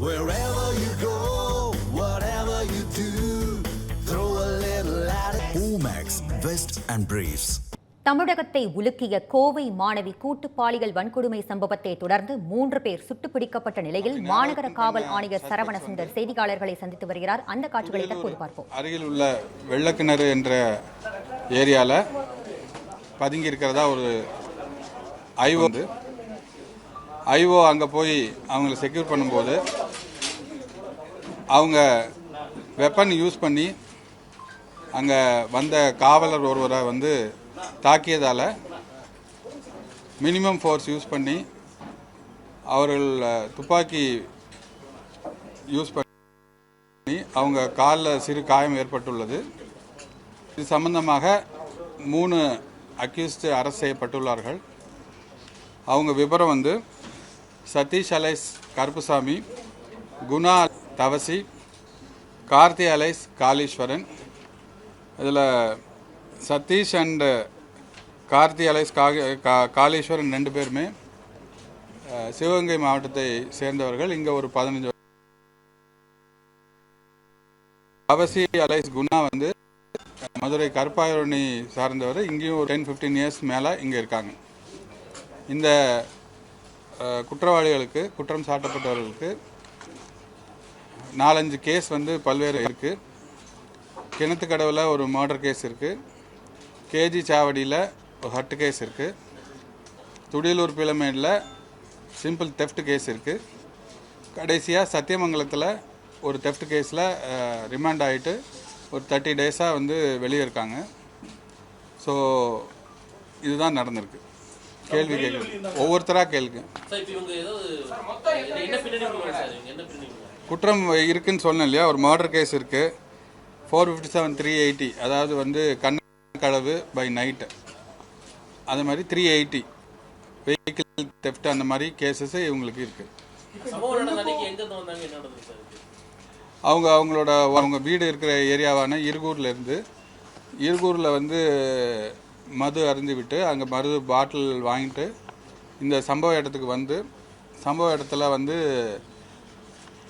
Wherever you go, whatever you do, throw a little at it. Omax, Vest and Briefs. தமிழகத்தை உலுக்கிய கோவை மாணவி கூட்டு பாலியல் வன்கொடுமை சம்பவத்தை தொடர்ந்து மூன்று பேர் சுட்டுப் பிடிக்கப்பட்ட நிலையில் மாநகர காவல் ஆணையர் சரவணசுந்தர் செய்தியாளர்களை சந்தித்து வருகிறார் அந்த காட்சிகளை தற்போது பார்ப்போம் அருகில் உள்ள வெள்ளக்கிணறு என்ற ஏரியாவில் பதுங்கி இருக்கிறதா ஒரு வந்து ஐஓ அங்கே போய் அவங்கள செக்யூர் பண்ணும்போது அவங்க வெப்பன் யூஸ் பண்ணி அங்கே வந்த காவலர் ஒருவரை வந்து தாக்கியதால் மினிமம் ஃபோர்ஸ் யூஸ் பண்ணி அவர்கள் துப்பாக்கி யூஸ் பண்ணி அவங்க காலில் சிறு காயம் ஏற்பட்டுள்ளது. இது சம்பந்தமாக மூணு அக்யூஸ்டு அரெஸ்ட் செய்யப்பட்டுள்ளார்கள். அவங்க விவரம் வந்து சதீஷ் அலைஸ் கருப்புசாமி குணா தவசி கார்த்தி அலைஸ் காளீஸ்வரன். இதில் சதீஷ் அண்டு கார்த்தி அலைஸ் கா- காளீஸ்வரன் ரெண்டு பேருமே சிவகங்கை மாவட்டத்தை சேர்ந்தவர்கள். இங்கே ஒரு பதினஞ்சு அவசி அலைஸ் குணா வந்து மதுரை கருப்பாயூரணி சார்ந்தவர். இங்கேயும் ஒரு டென் ஃபிஃப்டீன் இயர்ஸ் மேலே இங்கே இருக்காங்க. இந்த குற்றவாளிகளுக்கு குற்றம் சாட்டப்பட்டவர்களுக்கு நாலஞ்சு கேஸ் வந்து பல்வேறு இருக்குது கிணத்துக்கடவில் ஒரு மர்டர் கேஸ் இருக்குது கேஜி சாவடியில் ஒரு ஹட்டு கேஸ் இருக்குது துடியலூர் பிளமேடில் சிம்பிள் தெஃப்ட் கேஸ் இருக்குது கடைசியாக சத்தியமங்கலத்தில் ஒரு தெஃப்ட் கேஸில் ரிமாண்ட் ஆகிட்டு ஒரு தேர்ட்டி டேஸாக வந்து வெளியே இருக்காங்க. ஸோ இதுதான் நடந்திருக்கு. கேள்வி கேட்குது ஒவ்வொருத்தராக கேளுங்க சார் இப்போ இவங்க ஏதாவது என்ன- என்ன பின்னணி உள்ளவங்க சார். இவங்க என்ன பின்னணி உள்ளவங்க? குற்றம் இருக்குன்னு சொன்னேன் இல்லையா? ஒரு மர்டர் கேஸ் இருக்குது four fifty seven three eighty அதாவது வந்து கண்ணக்களவு பை நைட்டு அது மாதிரி த்ரீ எயிட்டி வெஹிக்கிள் தெஃப்ட் அந்த மாதிரி கேசஸ் இவங்களுக்கு இருக்குது? அவங்க அவங்களோட அவங்க வீடு இருக்கிற ஏரியாவான இருகூர்ல இருந்து இருகூரில் வந்து மது அருந்திவிட்டு அங்கே மது பாட்டில் வாங்கிட்டு இந்த சம்பவ இடத்துக்கு வந்து சம்பவ இடத்துல வந்து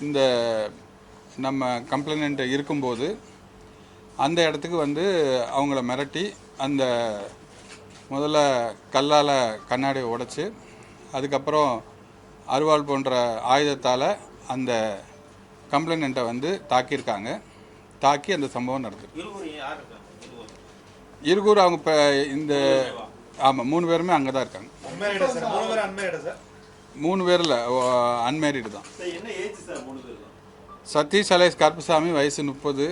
இந்த நம்ம கம்ப்ளைண்ட் இருக்கும்போது அந்த இடத்துக்கு வந்து அவங்கள மிரட்டி அந்த முதல்ல கல்லால் கண்ணாடியை உடைச்சி அதுக்கப்புறம் அருவாள் போன்ற ஆயுதத்தால் அந்த கம்ப்ளைண்ட்டை வந்து தாக்கியிருக்காங்க. தாக்கி அந்த சம்பவம் நடந்தது இருகூர் அவங்க இப்போ இந்த ஆமாம் மூணு பேருமே அங்கே தான் இருக்காங்க மூணு பேரும் அன்மேரிடா சார் மூணு பேரில் அன்மேரிடு தான். சார் என்ன ஏஜ் சார் மூணு பேரும் சதீஷ் அலைஸ் கருப்புசாமி வயசு முப்பது.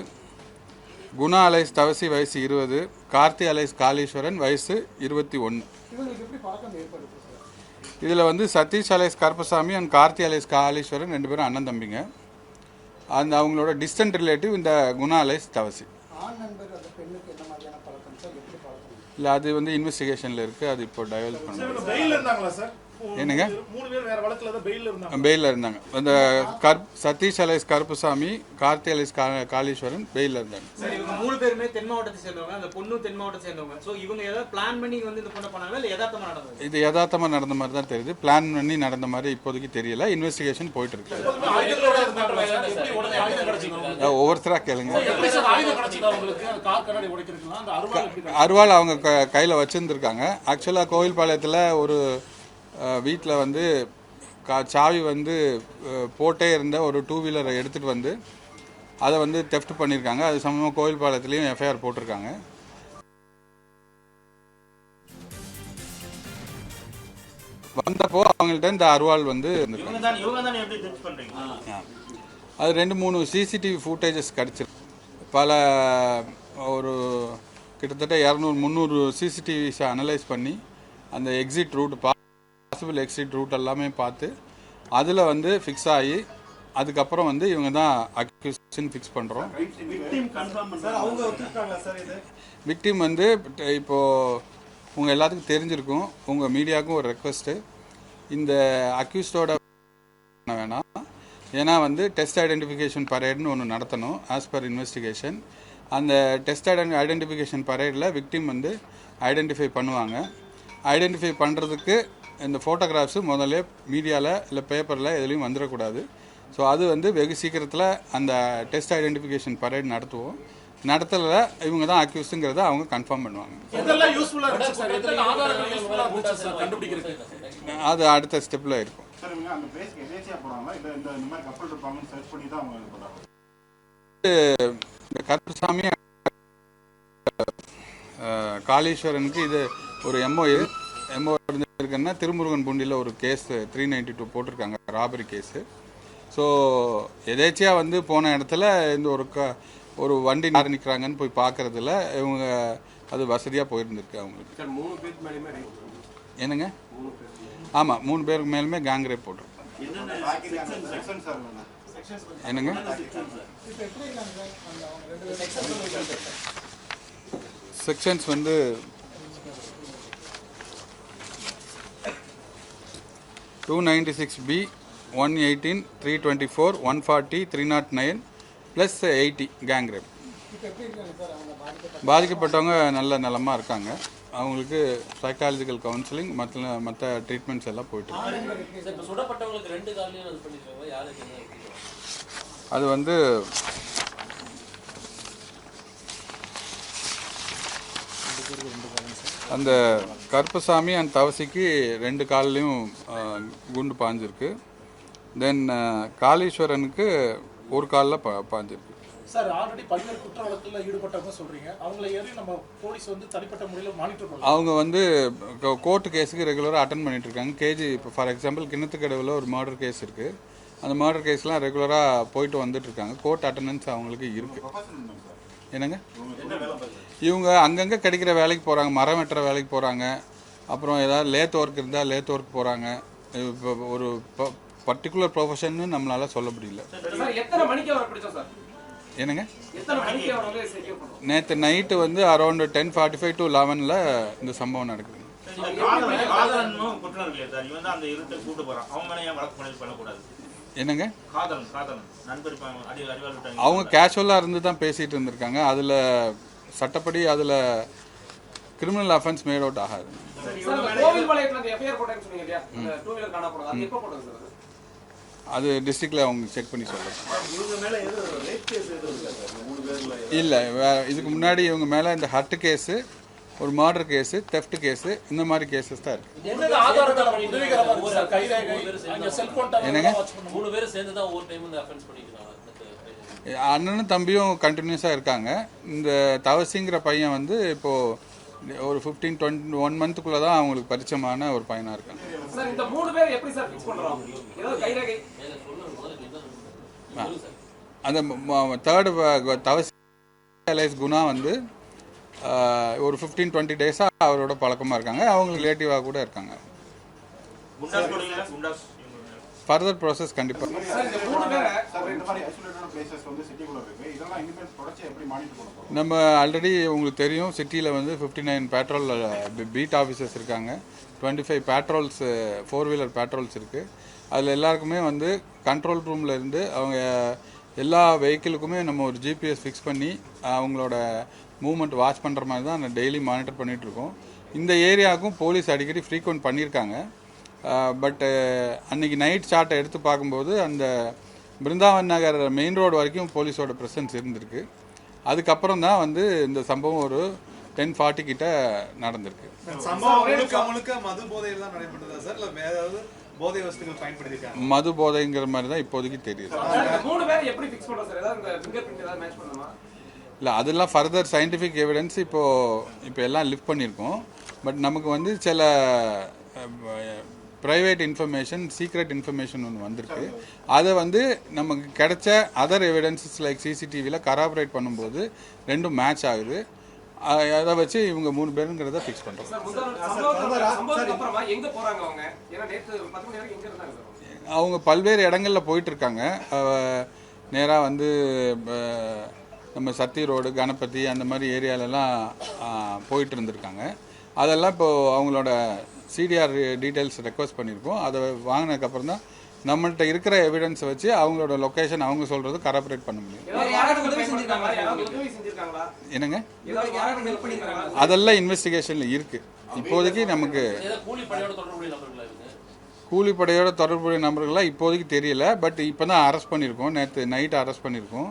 குணா அலைஸ் தவசி வயசு இருபது. கார்த்தி அலைஸ் காளீஸ்வரன் வயசு இருபத்தி ஒன்று இதில் வந்து Sathish alias Karuppasamy and Karthi alias Kaliswaran ரெண்டு பேரும் அண்ணன் தம்பிங்க. அந்த அவங்களோட டிஸ்டன்ட் ரிலேட்டிவ் இந்த குணா அலைஸ் தவசி. இல்லை அது வந்து இன்வெஸ்டிகேஷனில் இருக்குது அது இப்போ டைவல் பண்ணுவோம் இருந்தாங்களா சார் என்னங்க? மூணு பேர் வேற வழக்குல தான் பெயில் இருந்தாங்க. பெயிலில் இருந்தாங்க. அந்த கர் சதீஷ் அலைஸ் கருப்புசாமி கார்த்தி அலைஸ் கா காளீஸ்வரன் பெயிலில் இருந்தாங்க. சார் இவங்க மூணு பேருமே தென் மாவட்டத்தை சேர்ந்தவங்க அந்த பொண்ணும் தென் மாவட்டத்தை சேர்ந்தவங்க. சோ இவங்க ஏதாவது பிளான் பண்ணி வந்து இந்த பொண்ணை பண்ணாங்களா? இல்ல யதார்த்தமா நடந்தது? இது யதார்த்தமாக நடந்த மாதிரி தான் தெரியுது. பிளான் பண்ணி நடந்த மாதிரி இப்போதைக்கு தெரியல. இன்வெஸ்டிகேஷன் போயிட்டு இருக்கு. ஒவ்வொருத்தராக கேளுங்க. அருவாள் அவங்க க கையில் வச்சுருந்துருக்காங்க. ஆக்சுவலாக கோவில்பாளையத்தில் ஒரு வீட்டில் வந்து கா சாவி வந்து போட்டே இருந்த ஒரு டூ வீலரை எடுத்துகிட்டு வந்து அதை வந்து தெஃப்ட் பண்ணியிருக்காங்க அது சம்பந்தமாக கோவில்பாளையத்துலேயும் எஃப்ஐஆர் போட்டிருக்காங்க. வந்தப்போ அவங்கள்ட்ட இந்த அருவாள் வந்து இருந்திருக்காங்க இவங்க தான் இவங்க தான் எப்படி ஜட்ஜ் பண்றீங்க அது ரெண்டு மூணு சிசிடிவி ஃபுட்டேஜஸ் கிடச்சிருக்கு பல ஒரு கிட்டத்தட்ட இரநூறு முந்நூறு சிசிடிவிஸை அனலைஸ் பண்ணி அந்த exit route possible exit route எல்லாமே பார்த்து அதில் வந்து ஃபிக்ஸ் ஆகி அதுக்கப்புறம் வந்து இவங்க தான் அக்யூஷன் ஃபிக்ஸ் பண்ணுறோம் விக்டிம் வந்து இப்போது உங்கள் எல்லாத்துக்கும் தெரிஞ்சிருக்கும் உங்கள் மீடியாவுக்கும் ஒரு ரெக்வஸ்ட்டு இந்த அக்யூஸ்டோட வேணாம். ஏன்னா வந்து டெஸ்ட் ஐடென்டிஃபிகேஷன் பரேட்னு ஒன்று நடத்தணும் ஆஸ் பர் இன்வெஸ்டிகேஷன் அந்த டெஸ்ட் ஐடென்டிஃபிகேஷன் பரேடில் விக்டிம் வந்து ஐடென்டிஃபை பண்ணுவாங்க. ஐடென்டிஃபை பண்ணுறதுக்கு இந்த ஃபோட்டோகிராஃப்ஸு முதல்ல மீடியாவில் இல்லை பேப்பரில் எதுலேயும் வந்துடக்கூடாது ஸோ அது வந்து வெகு சீக்கிரத்தில் அந்த டெஸ்ட் ஐடென்டிஃபிகேஷன் பரேட் நடத்துவோம். நடத்தல இவங்க தான் அக்யூஸ்ங்கிறத அவங்க கன்ஃபார்ம் பண்ணுவாங்க. அது அடுத்த ஸ்டெப்பில் இருக்கும். கருப்புசாமி காளீஸ்வரனுக்கு இது ஒரு எம்ஓ எம்ஓ இருக்குன்னா திருமுருகன் பூண்டியில் ஒரு கேஸ் த்ரீ நைன்டி டூ போட்டிருக்காங்க ராபரி கேஸு. ஸோ எதேச்சியாக வந்து போன இடத்துல இந்த ஒரு க ஒரு வண்டி யார் நிற்கிறாங்கன்னு போய் பார்க்கறதுல இவங்க அது வசதியாக போயிருந்திருக்கு அவங்களுக்கு. என்னங்க? ஆமாம் மூணு பேருக்கு மேலுமே கேங் ரேப் போட்டிருக்கோம் செக்ஷன் சார்? என்னங்க? செக்ஷன்ஸ் வந்து two ninety six B one eighteen three twenty four one forty three not nine plus eighty gang rape பாதிக்கப்பட்டவங்க நல்ல நலமாக இருக்காங்க. அவங்களுக்கு சைக்காலஜிக்கல் கவுன்சிலிங் மற்ற மற்ற ட்ரீட்மெண்ட்ஸ் எல்லாம் போயிட்டு இருக்கு. சார் இப்போ சுடப்பட்டவங்களுக்கு ரெண்டு அந்த கருப்பசாமி அண்ட் தவசிக்கு ரெண்டு கால்லையும் குண்டு பாஞ்சிருக்கு. தென் காளீஸ்வரனுக்கு ஒரு காலில் பா பாஞ்சிருக்கு. சார் ஆல்ரெடி பல்வேறு குற்ற வழக்குல ஈடுபட்டவங்க சொல்றீங்க. அவங்கள ஏறி நம்ம போலீஸ் வந்து தனிப்பட்ட முறையில் மானிட்டர் அவங்க வந்து கோர்ட்டு கேஸுக்கு ரெகுலராக அட்டன் பண்ணிட்டு இருக்காங்க கேஜி இப்போ ஃபார் எக்ஸாம்பிள் கிணத்துக்கடவில் ஒரு மர்டர் கேஸ் இருக்குது அந்த மர்டர் கேஸ்லாம் ரெகுலராக போயிட்டு வந்துட்டு இருக்காங்க கோர்ட் அட்டண்டன்ஸ் அவங்களுக்கு இருக்குது என்னங்க? இவங்க அங்கங்கே கிடைக்கிற வேலைக்கு போகிறாங்க மரம் வெட்டுற வேலைக்கு போகிறாங்க அப்புறம் ஏதாவது லேத் ஒர்க் இருந்தால் லேத் ஒர்க் போகிறாங்க இப்போ ஒரு பர்டிகுலர் ப்ரொஃபஷன்னு நம்மளால சொல்ல முடியல. சார் எத்தனை மணிக்கு அவரை பிடிச்சோம் சார்? என்னங்க? நேற்று நைட்டு வந்து around ten forty five to லெவனில் இந்த சம்பவம் நடக்குது. என்னங்க? அவங்க கேஷுவலாக இருந்து தான் பேசிகிட்டு இருந்திருக்காங்க. அதில் சட்டப்படி அதில் கிரிமினல் அஃபென்ஸ் மேட் அவுட் ஆகாது. அது எப்போ போட்டது சார் அது? அது டிஸ்ட்ரிக்டில் அவங்க செக் பண்ணி சொல்லுங்க இல்லை இதுக்கு முன்னாடி இவங்க மேலே இந்த ஹர்ட் கேஸு ஒரு மர்டர் கேஸு தெஃப்ட் கேஸு இந்த மாதிரி கேசஸ் தான் இருக்கு. என்னங்க? அண்ணனும் தம்பியும் கண்டினியூஸாக இருக்காங்க. இந்த தவசிங்கிற பையன் வந்து இப்போது ஒரு ஃபிஃப்டீன் டுவெண்ட்டி ஒன் மந்த்துக்குள்ளே தான் அவங்களுக்கு பரிச்சயமான ஒரு பையனாக இருக்காங்க சார் இந்த மூணு பேர் எப்படி சார் ஃபிக்ஸ் பண்றோம்? ஏதாவது கைரேகை. அந்த தேர்டு தவசி குணா வந்து ஒரு ஃபிஃப்டீன் டுவெண்ட்டி டேஸாக அவரோட பழக்கமாக இருக்காங்க. அவங்களுக்கு ரிலேட்டிவாக கூட இருக்காங்க குண்டாஸ் போடுவீங்களா குண்டாஸ் இவங்க ஃபர்தர் ப்ராசஸ் கண்டிப்பாக நம்ம ஆல்ரெடி உங்களுக்கு தெரியும் சிட்டியில் வந்து fifty nine patrol beat officers இருக்காங்க. Twenty five patrols four wheeler patrols இருக்குது அதில் எல்லாருக்குமே வந்து கண்ட்ரோல் ரூமில் இருந்து அவங்க எல்லா வெஹிக்கிளுக்குமே நம்ம ஒரு ஜிபிஎஸ் ஃபிக்ஸ் பண்ணி அவங்களோட மூவ்மெண்ட் வாட்ச் பண்ணுற மாதிரி தான் டெய்லி மானிட்டர் பண்ணிட்டு இருக்கோம். இந்த ஏரியாவுக்கும் போலீஸ் அடிக்கடி ஃப்ரீக்வெண்ட் பண்ணியிருக்காங்க பட் அன்னைக்கு நைட் சார்ட்டை எடுத்து பார்க்கும்போது அந்த பிருந்தாவன் நகர் மெயின் ரோடு வரைக்கும் போலீஸோட ப்ரெசன்ஸ் இருந்திருக்கு. அதுக்கப்புறம் தான் வந்து இந்த சம்பவம் ஒரு டென் ஃபார்ட்டி கிட்ட நடந்திருக்கு. சம்பவம் முழுக்க முழுக்க மது போதையில் தான் நடைபெற்றதா சார் இல்ல வேற ஏதாவது போதை வஸ்துகள் பயன்படுத்திருக்காங்க மது போதைங்கிற மாதிரி தான் இப்போதைக்கு தெரியுது. இல்லை அதெல்லாம் ஃபர்தர் சயின்டிஃபிக் எவிடன்ஸ் இப்போது இப்போ எல்லாம் லிஃப்ட் பண்ணியிருக்கோம். பட் நமக்கு வந்து சில ப்ரைவேட் இன்ஃபர்மேஷன் சீக்ரெட் இன்ஃபர்மேஷன் ஒன்று வந்திருக்கு. அதை வந்து நமக்கு கிடைச்ச அதர் எவிடன்சஸ் லைக் சிசிடிவியில் கராபரேட் பண்ணும்போது ரெண்டும் மேட்ச் ஆகுது. அதை வச்சு இவங்க மூணு பேருங்கிறத ஃபிக்ஸ் பண்ணுறோம் அவங்க? பல்வேறு இடங்களில் போயிட்டு இருக்காங்க. நேராக வந்து நம்ம சத்தி ரோடு கணபதி அந்த மாதிரி ஏரியாலலாம் அஹ், போயிட்டு இருந்திருக்காங்க. அதெல்லாம் இப்போ அவங்களோட சிடிஆர் டீட்டெயில்ஸ் ரெக்வஸ்ட் பண்ணியிருக்கோம் அதை வாங்கினதுக்கப்புறம் தான் நம்மள்ட்ட இருக்கிற எவிடன்ஸை வச்சு அவங்களோட லொக்கேஷன் அவங்க சொல்கிறது கராபரேட் பண்ண முடியும். என்னங்க? அதெல்லாம் இன்வெஸ்டிகேஷனில் இருக்குது இப்போதைக்கு நமக்கு கூலிப்படையோட தொடர்புடைய நபர்கள்லாம் இப்போதைக்கு தெரியல. பட் இப்போ தான் அரெஸ்ட் பண்ணியிருக்கோம் நேற்று நைட் அரெஸ்ட் பண்ணியிருக்கோம்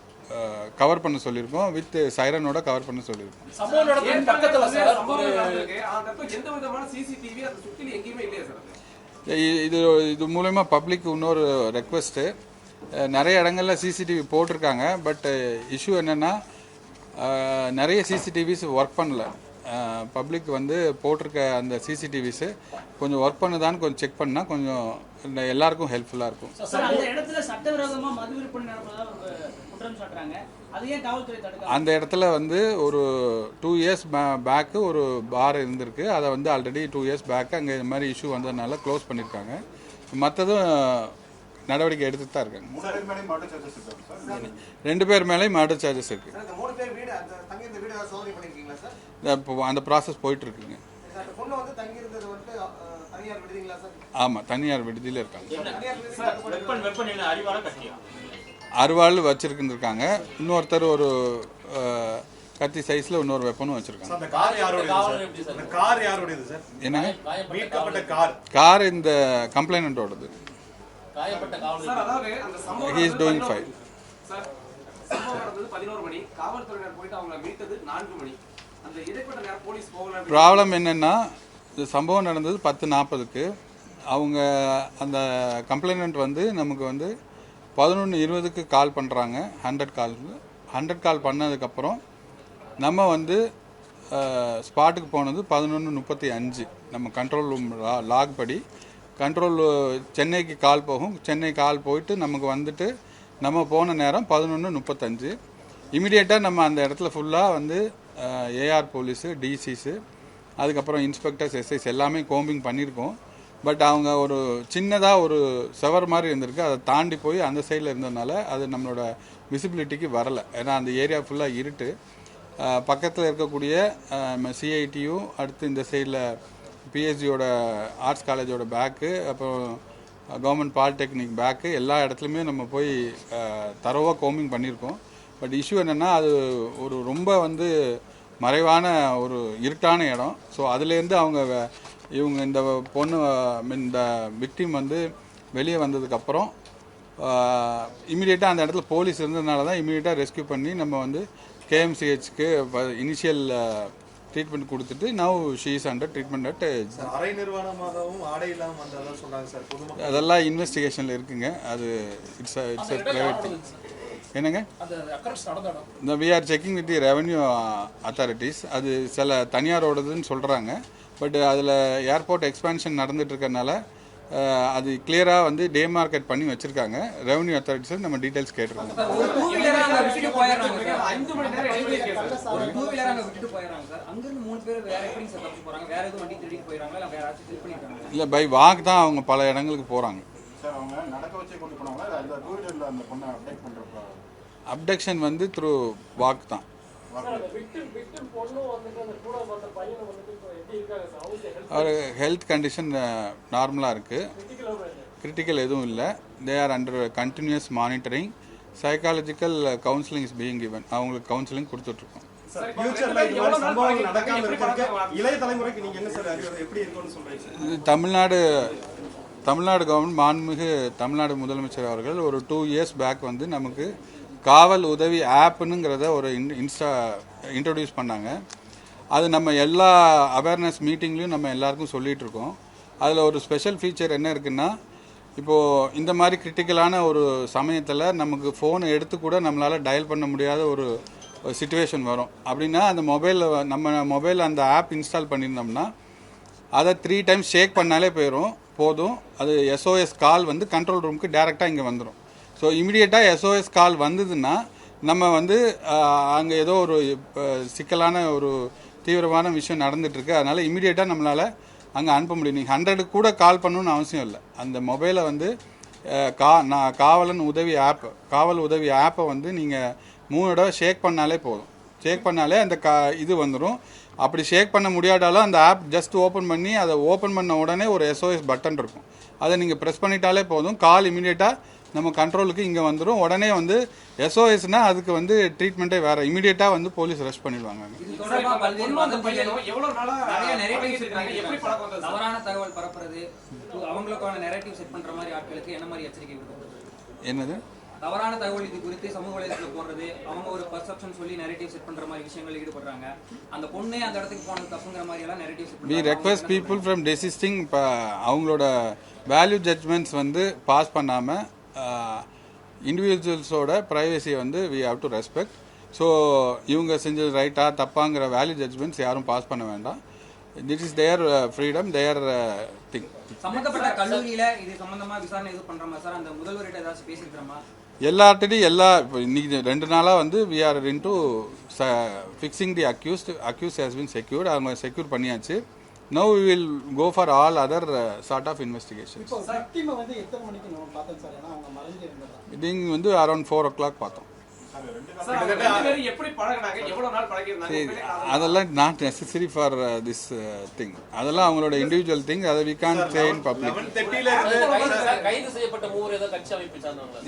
கவர் பண்ண சொல்லியிருக்கோம் வித் சைரனோட கவர் பண்ண சொல்லியிருக்கோம். இது இது மூலயமா பப்ளிக் இன்னொரு ரெக்வெஸ்ட்டு நிறைய இடங்கள்ல சிசிடிவி போட்டிருக்காங்க. பட் இஷ்யூ என்னென்னா நிறைய சிசிடிவிஸ் ஒர்க் பண்ணல. பப்ளிக் வந்து போட்டிருக்க அந்த சிசிடிவிஸு கொஞ்சம் ஒர்க் பண்ணுதான்னு கொஞ்சம் செக் பண்ணால் கொஞ்சம் இந்த எல்லாருக்கும் ஹெல்ப்ஃபுல்லாக இருக்கும். அந்த இடத்துல வந்து ஒரு டூ இயர்ஸ் பேக்கு ஒரு பார் இருந்திருக்கு. அதை வந்து ஆல்ரெடி டூ இயர்ஸ் பேக்கு அங்கே இந்த மாதிரி இஷ்யூ வந்ததுனால க்ளோஸ் பண்ணியிருக்காங்க மற்றதும் நடவடிக்கை எடுத்துட்டு தான் இருக்காங்க. ரெண்டு பேர் மேலேயும் மர்டர் சார்ஜஸ் இருக்குது இப்போ அந்த ப்ராசஸ் போயிட்டு இருக்குங்க. ஆமாம் தனியார் விடுதியில் இருக்காங்க. என்ன அருவாள் வச்சிருந்துருக்காங்க இன்னொருத்தர் ஒரு கத்தி சைஸில் இன்னொரு வெப்பனும் வச்சுருக்காங்க. அந்த கார் யாருடையது சார்? அந்த கார் யாருடையது சார்? என்னங்க? மீட்கப்பட்ட கார். கார் இந்த கம்ப்ளைனண்டோடது. காயப்பட்ட காவலர் சார் அதாவது அந்த சம்பவம் He is நடந்தது doing 11 fine. சார் சம்பவம் நடந்தது பதினோரு மணி. காவல்துறையினர் போயிட்டு அவங்கள மீட்டது நான்கு மணி. அந்த இடைப்பட்ட நேரம் போலீஸ் போகல அப்படின்னு ப்ராப்ளம் என்னென்னா இந்த சம்பவம் நடந்தது பத்து நாற்பதுக்கு அவங்க அந்த கம்ப்ளைனண்ட் வந்து நமக்கு வந்து பதினொன்று இருபதுக்கு கால் பண்ணுறாங்க ஹண்ட்ரட் கால் ஹண்ட்ரட் கால் பண்ணதுக்கப்புறம் நம்ம வந்து ஸ்பாட்டுக்கு போனது பதினொன்று முப்பத்தி அஞ்சு. நம்ம கண்ட்ரோல் ரூம் லாக் படி. கண்ட்ரோல் சென்னைக்கு கால் போகும். சென்னை கால் போயிட்டு நமக்கு வந்துட்டு நம்ம போன நேரம் பதினொன்று முப்பத்தஞ்சு இமிடியேட்டாக நம்ம அந்த இடத்துல ஃபுல்லாக வந்து ஏஆர் போலீஸு டிசிஸு அதுக்கப்புறம் இன்ஸ்பெக்டர்ஸ் எஸ்ஐஸ் எல்லாமே கோம்பிங் பண்ணியிருக்கோம். பட் அவங்க ஒரு சின்னதாக ஒரு செவர் மாதிரி இருந்திருக்கு. அதை தாண்டி போய் அந்த சைடில் இருந்ததுனால அது நம்மளோட விசிபிலிட்டிக்கு வரலை. ஏன்னா அந்த ஏரியா ஃபுல்லாக இருட்டு. பக்கத்தில் இருக்கக்கூடிய சிஐடியும் அடுத்து இந்த சைடில் பிஎஸ்சியோட ஆர்ட்ஸ் காலேஜோட பேக்கு அப்புறம் கவர்மெண்ட் பாலிடெக்னிக் பேக்கு எல்லா இடத்துலையுமே நம்ம போய் தரவாக கோமிங் பண்ணியிருக்கோம். பட் இஷ்யூ என்னென்னா அது ஒரு ரொம்ப வந்து மறைவான ஒரு இருட்டான இடம். ஸோ அதுலேருந்து அவங்க இவங்க இந்த பொண்ணு mean, இந்த விக்டிம் வந்து வெளியே வந்ததுக்கப்புறம் இமீடியட்டாக அந்த இடத்துல போலீஸ் இருந்ததுனால தான் இமீடியட்டாக ரெஸ்க்யூ பண்ணி நம்ம வந்து கேஎம்சிஹெச்க்கு இனிஷியல் ட்ரீட்மெண்ட் கொடுத்துட்டு now she is under treatment at அரை நிர்வாணமாகவும் ஆடை இல்லாம வந்ததா சொன்னாங்க சார் பொதுமக்கள் அதெல்லாம் இன்வெஸ்டிகேஷனில் இருக்குங்க. அது இட்ஸ் இட்ஸ் ப்ரைவேட் சார்? என்னங்க? இந்த we are checking with the revenue authorities அது சில தனியாரோடதுன்னு சொல்கிறாங்க பட் அதில் ஏர்போர்ட் எக்ஸ்பான்ஷன் நடந்துட்டு இருக்கறனால அது கிளியராக வந்து டே மார்க்கெட் பண்ணி வச்சுருக்காங்க. ரெவன்யூ அத்தாரிட்டிஸ் நம்ம டீட்டெயில்ஸ் கேட்டிருக்கோம். இல்ல பை வாக் தான் அவங்க பல இடங்களுக்கு போகிறாங்க சார் அவங்க நடக்க வச்சே கொண்டு போனாங்களா? இல்ல அந்த டூ வீலர்ல அந்த பொண்ணை அப்டேட் பண்றப்ப அப்டக்ஷன் வந்து த்ரூ வாக் தான். அவர் ஹெல்த் கண்டிஷன் நார்மலாக இருக்குது கிரிட்டிக்கல் எதுவும் இல்லை. They are under continuous monitoring psychological counselling is being given. அவங்களுக்கு கவுன்சிலிங் கொடுத்துட்ருக்கோம். தமிழ்நாடு தமிழ்நாடு கவர்மெண்ட் மாண்புமிகு தமிழ்நாடு முதலமைச்சர் அவர்கள் ஒரு டூ இயர்ஸ் பேக் வந்து நமக்கு காவல் உதவி ஆப்புனுங்கிறத ஒரு இன் இன்ஸ்டா இன்ட்ரடியூஸ் பண்ணாங்க. அது நம்ம எல்லா அவேர்னஸ் மீட்டிங்லேயும் நம்ம எல்லாருக்கும் சொல்லிகிட்ருக்கோம் இருக்கோம் அதில் ஒரு ஸ்பெஷல் ஃபீச்சர் என்ன இருக்குன்னா இப்போது இந்த மாதிரி கிரிட்டிக்கலான ஒரு சமயத்தில் நமக்கு ஃபோனை எடுத்து கூட நம்மளால் டயல் பண்ண முடியாத ஒரு சுச்சுவேஷன் வரும். அப்படின்னா அந்த மொபைலில் நம்ம மொபைல் அந்த ஆப் இன்ஸ்டால் பண்ணியிருந்தோம்னா அதை த்ரீ டைம்ஸ் ஷேக் பண்ணாலே போயிடும் போதும். அது எஸ்ஓஎஸ் கால் வந்து கண்ட்ரோல் ரூமுக்கு டேரெக்டாக இங்கே வந்துடும் ஸோ இமிடியேட்டாக எஸ்ஓஎஸ் கால் வந்ததுன்னா நம்ம வந்து அங்கே ஏதோ ஒரு சிக்கலான ஒரு தீவிரமான விஷயம் நடந்துகிட்ருக்கு அதனால் இமீடியட்டாக நம்மளால் அங்கே அனுப்ப முடியும். நீங்கள் ஹண்ட்ரடுக்கு கூட கால் பண்ணணும்னு அவசியம் இல்லை. அந்த மொபைலை வந்து கா நான் காவலன் உதவி ஆப் காவல் உதவி ஆப்பை வந்து நீங்கள் மூணு தடவை ஷேக் பண்ணாலே போதும். ஷேக் பண்ணாலே அந்த கா இது வந்துடும் அப்படி ஷேக் பண்ண முடியாட்டாலும் அந்த ஆப் ஜஸ்ட் ஓப்பன் பண்ணி அதை ஓப்பன் பண்ண உடனே ஒரு எஸ்ஓஎஸ் பட்டன் இருக்கும். அதை நீங்கள் ப்ரெஸ் பண்ணிட்டாலே போதும். கால் இமீடியட்டாக நம்ம கண்ட்ரோலுக்கு இங்கே வந்துடும் உடனே வந்து எஸ்ஓஎஸ்னால் அதுக்கு வந்து ட்ரீட்மெண்ட்டே வேறு. இமீடியட்டாக வந்து போலீஸ் ரெஸ்ட் பண்ணிடுவாங்க. என்னது? தவறான தகவல் இது குறித்து சமூக வலைதளத்தில் போடுறது அவங்க ஒரு பர்செப்ஷன் சொல்லி நெரேட்டிவ் செட் பண்ற மாதிரி விஷயங்கள் ஈடுபடுறாங்க. அந்த பொண்ணே அந்த இடத்துக்கு போனது தப்புங்கிற மாதிரி எல்லாம் narrative set we request people from desisting இப்போ அவங்களோட வேல்யூ ஜட்ஜ்மெண்ட்ஸ் வந்து பாஸ் பண்ணாமல் இண்டிவிஜுவல்ஸோட ப்ரைவசியை வந்து we have to respect so இவங்க செஞ்சது ரைட்டா தப்பாங்கிற வேல்யூ ஜட்ஜ்மெண்ட்ஸ் யாரும் பாஸ் பண்ண வேண்டாம். That is their freedom their thing சம்பந்தப்பட்ட கல்லூரியில இது சம்பந்தமா விசாரணை எதுவும் பண்றோமா சார்? அந்த முதல்வர்கிட்ட ஏதாச்சும் பேசியிருக்கிறோமா? எல்லார்ட்டையும் எல்லா இப்போ இன்னைக்கு ரெண்டு நாளாக வந்து we are in to fixing the accused accused has been secured அவங்க செக்யூர் பண்ணியாச்சு. No we will go for all other sort of investigation வந்து அரௌண்ட் ஃபோர் ஓ கிளாக் பார்த்தோம். அதெல்லாம் not necessary for this thing அதெல்லாம் அவங்களோட individual thing அதை we can say in public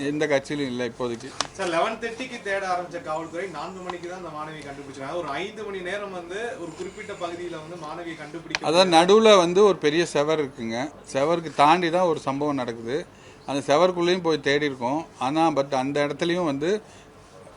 எந்த கட்சியிலும் இல்லை இப்போதைக்கு. சார் லெவன் தேர்ட்டிக்கு தேட ஆரம்பிச்ச காவல்துறை நான்கு மணிக்கு தான் அந்த மாணவியை கண்டுபிடிச்சாங்க ஒரு ஐந்து மணி நேரம் வந்து ஒரு குறிப்பிட்ட பகுதியில வந்து மாணவியை கண்டுபிடிக்க அதான் நடுவில் வந்து ஒரு பெரிய செவர் இருக்குங்க. செவருக்கு தாண்டி தான் ஒரு சம்பவம் நடக்குது. அந்த செவருக்குள்ளேயும் போய் தேடி இருக்கோம் ஆனால் பட் அந்த இடத்துலையும் வந்து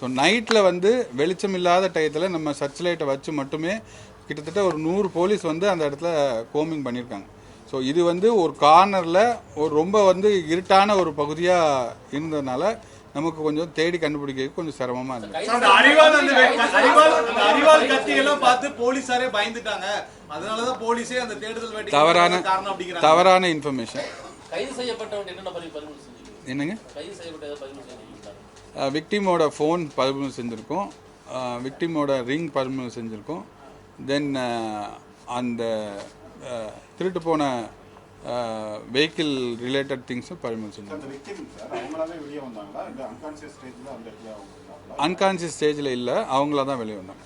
ஸோ நைட்டில் வந்து வெளிச்சம் இல்லாத டயத்தில் நம்ம சர்ச் லைட்டை வச்சு மட்டுமே கிட்டத்தட்ட ஒரு நூறு போலீஸ் வந்து அந்த இடத்துல கோமிங் பண்ணியிருக்காங்க ஸோ இது வந்து ஒரு கார்னரில் ஒரு ரொம்ப வந்து இருட்டான ஒரு பகுதியாக இருந்ததுனால நமக்கு கொஞ்சம் தேடி கண்டுபிடிக்க கொஞ்சம் சிரமமாக இருந்தது. தவறான இன்ஃபர்மேஷன் என்னங்க? விக்டிமோட ஃபோன் பறிமுதல் செஞ்சுருக்கோம். விக்டிமோட ரிங் பறிமுதல் செஞ்சுருக்கோம். தென் அந்த திருட்டு போன வெஹிக்கிள் ரிலேட்டட் திங்ஸும் பறிமுதல் செஞ்சுருக்கோம் அந்த விக்டிம் சார் அவங்களாவே வெளியே வந்தாங்களா? இல்லை அன்கான்சியஸ் ஸ்டேஜில் இல்லை அவங்களா தான் வெளியே வந்தாங்க.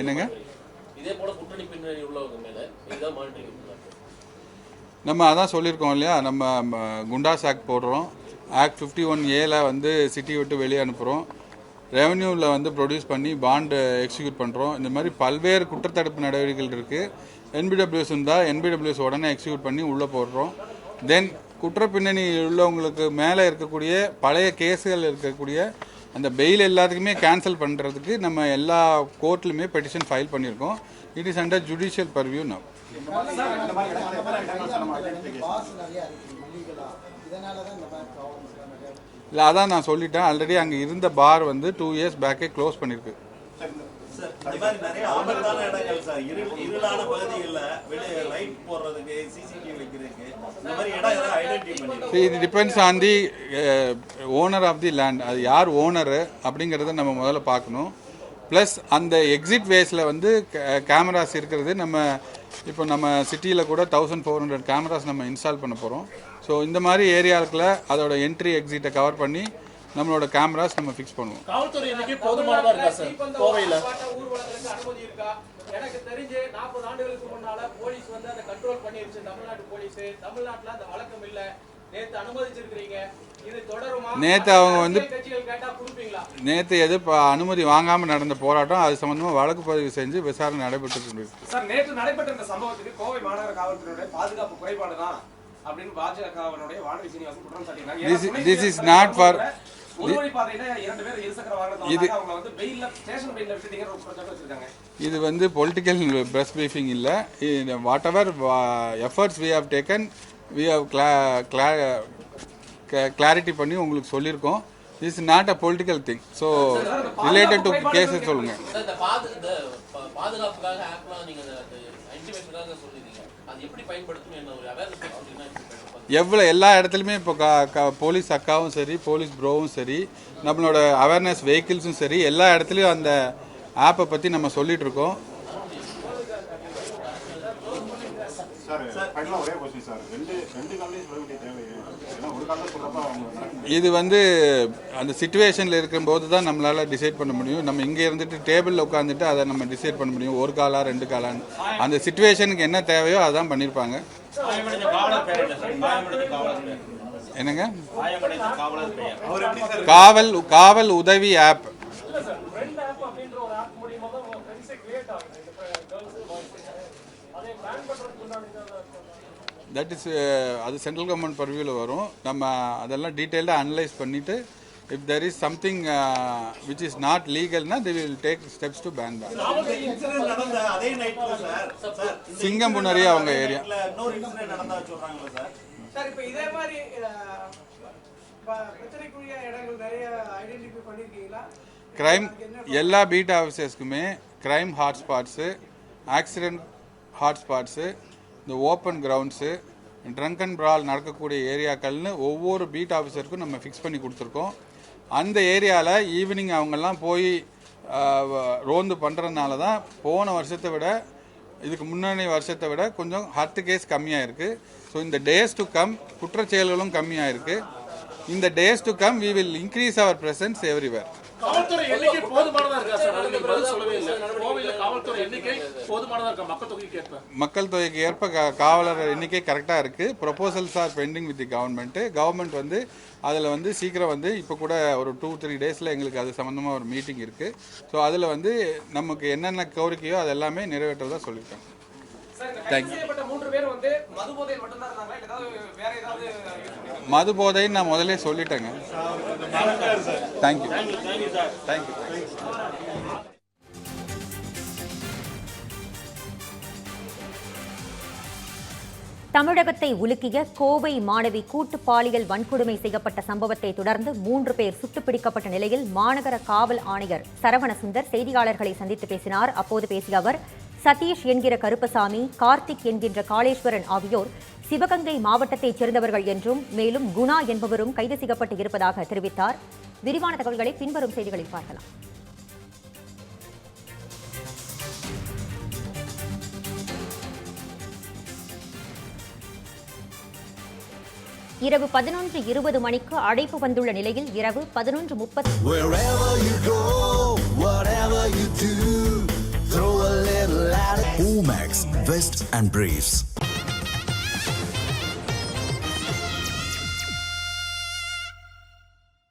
என்னங்க? இதே போல கூட்டணி பின்னணி உள்ளவங்க மேல இதுதான் மானிட்டரிங் நம்ம அதான் சொல்லியிருக்கோம் இல்லையா? நம்ம குண்டாஸ் ஆக்ட் போடுறோம். ஆக்ட் ஃபிஃப்டி ஒன் ஏல வந்து சிட்டி விட்டு வெளியே அனுப்புகிறோம் ரெவன்யூவில் வந்து ப்ரொடியூஸ் பண்ணி பாண்டு எக்ஸிக்யூட் பண்ணுறோம் இந்த மாதிரி பல்வேறு குற்றத்தடுப்பு நடவடிக்கைகள் இருக்குது என்பிடபிள்யூஸ் இருந்தால் என்பிடபிள்யூஸ் உடனே எக்ஸிக்யூட் பண்ணி உள்ளே போடுறோம். தென் குற்ற பின்னணி உள்ளவங்களுக்கு மேலே இருக்கக்கூடிய பழைய கேஸுகள் இருக்கக்கூடிய அந்த பெயில் எல்லாத்துக்குமே கேன்சல் பண்ணுறதுக்கு நம்ம எல்லா கோர்ட்லையுமே பெட்டிஷன் ஃபைல் பண்ணியிருக்கோம். It is under judicial purview now. இல்லை அதான் நான் சொல்லிட்டேன். ஆல்ரெடி அங்கே இருந்த பார் வந்து டூ இயர்ஸ் பேக்கே க்ளோஸ் பண்ணியிருக்கு இது depends on the owner of the land அது யார் ஓனரு அப்படிங்கிறத நம்ம முதல்ல பார்க்கணும். ப்ளஸ் அந்த எக்ஸிட் வேஸில் வந்து கேமராஸ் இருக்கிறது நம்ம இப்போ நம்ம சிட்டியில் கூட தௌசண்ட் ஃபோர் ஹண்ட்ரட் கேமராஸ் நம்ம இன்ஸ்டால் பண்ண போகிறோம் ஸோ இந்த மாதிரி ஏரியாவுக்குள்ள அதோட என்ட்ரி எக்ஸிட்டை கவர் பண்ணி நம்மளோட கேமராஸ் நம்ம ஃபிக்ஸ் பண்ணுவோம். எனக்கு தெரிஞ்சு நாற்பது ஆண்டுகளுக்கு முன்னால போலீஸ் வந்து அதை கண்ட்ரோல் பண்ணிருச்சு. தமிழ்நாட்டு போலீஸ். தமிழ்நாட்டுல அந்த வழக்கம் இல்ல. நேத்து அவங்க வந்து- நேற்று எது அனுமதி வாங்காமல் நடந்த போராட்டம் அது சம்மந்தமாக வழக்கு பதிவு செஞ்சு விசாரணை நடைபெற்று கொண்டிருக்கு சார் நேற்று நடைபெற்ற இந்த சம்பவத்துக்கு கோவை மாநகர காவல்துறையுடைய பாதுகாப்பு குறைபாடு தான் அப்படின்னு பாஜகவினுடைய வானதி சீனிவாசன் குற்றம் சாட்டினாங்க This is- this is not for- ஒரு வழி பாதையில இரண்டு பேர் இருசக்கர வாகனத்துல இது- வந்தாங்க. அவங்கள வந்து வெயில்ல ஸ்டேஷன் வெயில்ல விட்டுட்டீங்கன்னு ஒரு குற்றச்சாட்டு வச்சிருக்காங்க இது வந்து பொலிட்டிக்கல் ப்ரெஸ் ப்ரீஃபிங் இல்லை. Whatever efforts we have taken we have clarity பண்ணி உங்களுக்கு சொல்லியிருக்கோம். Is not a political thing so related to cases சொல்லுங்கள் எவ்வளோ எல்லா இடத்துலையுமே இப்போ போலீஸ் அக்காவும் சரி போலீஸ் ப்ரோவும் சரி நம்மளோட அவேர்னஸ் வெஹிக்கிள்ஸும் சரி எல்லா இடத்துலையும் அந்த ஆப்பை பற்றி நம்ம சொல்லிட்டு இருக்கோம் சார் ஃபைனலாக ஒரே கொஸ்டின் சார் ரெண்டு ரெண்டு காலையும் சொல்ல வேண்டிய தேவை ஏன்னா ஒரு காலையில் சொல்கிறப்ப அவங்க நடக்க முடியாது. இது வந்து அந்த சுச்சுவேஷனில் இருக்கும்போது தான் நம்மளால் டிசைட் பண்ண முடியும். நம்ம இங்கே இருந்துட்டு டேபிளில் உட்காந்துட்டு அதை நம்ம டிசைட் பண்ண முடியும். ஒரு காலா ரெண்டு காலான்னு. அந்த சுச்சுவேஷனுக்கு என்ன தேவையோ அதான் பண்ணியிருப்பாங்க என்னங்க? காயமடைந்த காவலர் பெயர். அவர் எப்படி சார்? காவல் காவல் உதவி ஆப் ஃப்ரெண்ட் ஆப் அப்படின்ற ஒரு ஆப் மூலியமா தான் உங்க ஃப்ரெண்ட்ஸே கிரியேட் ஆகுது இந்த கேர்ள்ஸ் பாய்ஸ் அதை பேன் பண்றதுக்கு உண்டான தட் இஸ் அது சென்ட்ரல் கவர்மெண்ட் பர்வியூவில் வரும். நம்ம அதெல்லாம் டீட்டெயில்டாக அனலைஸ் பண்ணிவிட்டு if there is something which is not லீகல்னா the will take steps to ban ban incident நடந்த அதே நைட்ல சார் சார் இந்த சிங்கம்புணரி அவங்க ஏரியா கிரைம் எல்லா பீட் ஆஃபீஸர்ஸ்க்குமே கிரைம் ஹாட்ஸ்பாட்ஸு ஆக்சிடென்ட் ஹாட்ஸ்பாட்ஸு இந்த open grounds drunk and brawl நடக்கக்கூடிய ஏரியாக்கள்னு ஒவ்வொரு பீட் ஆஃபீஸருக்கும் நம்ம ஃபிக்ஸ் பண்ணி கொடுத்துருக்கோம். அந்த ஏரியாவில் ஈவினிங் அவங்கெல்லாம் போய் ரோந்து பண்ணுறதுனால தான் போன வருஷத்தை விட இதுக்கு முன்னாடி வருஷத்தை விட கொஞ்சம் ஹர்த்து கேஸ் கம்மியாக இருக்குது ஸோ இந்த டேஸ் டு கம் குற்றச்செயல்களும் கம்மியாக இருக்குது இந்த days to come we will increase our presence everywhere மக்கள் தொகைக்கு ஏற்ப? மக்கள் தொகைக்கு ஏற்ப கா- காவலர் எண்ணிக்கை கரெக்டாக இருக்குது proposals are pending with the government government வந்து அதில் வந்து சீக்கிரம் வந்து இப்போ கூட ஒரு டூ த்ரீ டேஸில் எங்களுக்கு அது சம்மந்தமாக ஒரு மீட்டிங் இருக்குது ஸோ அதில் வந்து நமக்கு என்னென்ன கோரிக்கையோ அது எல்லாமே நிறைவேற்றதா சொல்லியிருக்காங்க. மது போதைன்னு நான் முதல்ல சொல்லிட்டேங்க. தேங்க்யூ தேங்க்யூ தமிழகத்தை உலுக்கிய கோவை மாணவி கூட்டு பாலியல் வன்கொடுமை செய்யப்பட்ட சம்பவத்தை தொடர்ந்து மூன்று பேர் சுட்டுப்பிடிக்கப்பட்ட நிலையில் மாநகர காவல் ஆணையர் சரவணசுந்தர் செய்தியாளர்களை சந்தித்து பேசினார். அப்போது பேசிய அவர் சதீஷ் என்கிற கருப்பசாமி கார்த்திக் என்கின்ற காளேஸ்வரன் ஆகியோர் சிவகங்கை மாவட்டத்தைச் சேர்ந்தவர்கள் என்றும் மேலும் குணா என்பவரும் கைது செய்யப்பட்டு இருப்பதாக தெரிவித்தார். விரிவான தகவல்களை பின்வரும் செய்திகளில் பார்க்கலாம். இரவு பதினொன்று இருபது மணிக்கு அழைப்பு வந்துள்ள நிலையில் இரவு பதினொன்று முப்பது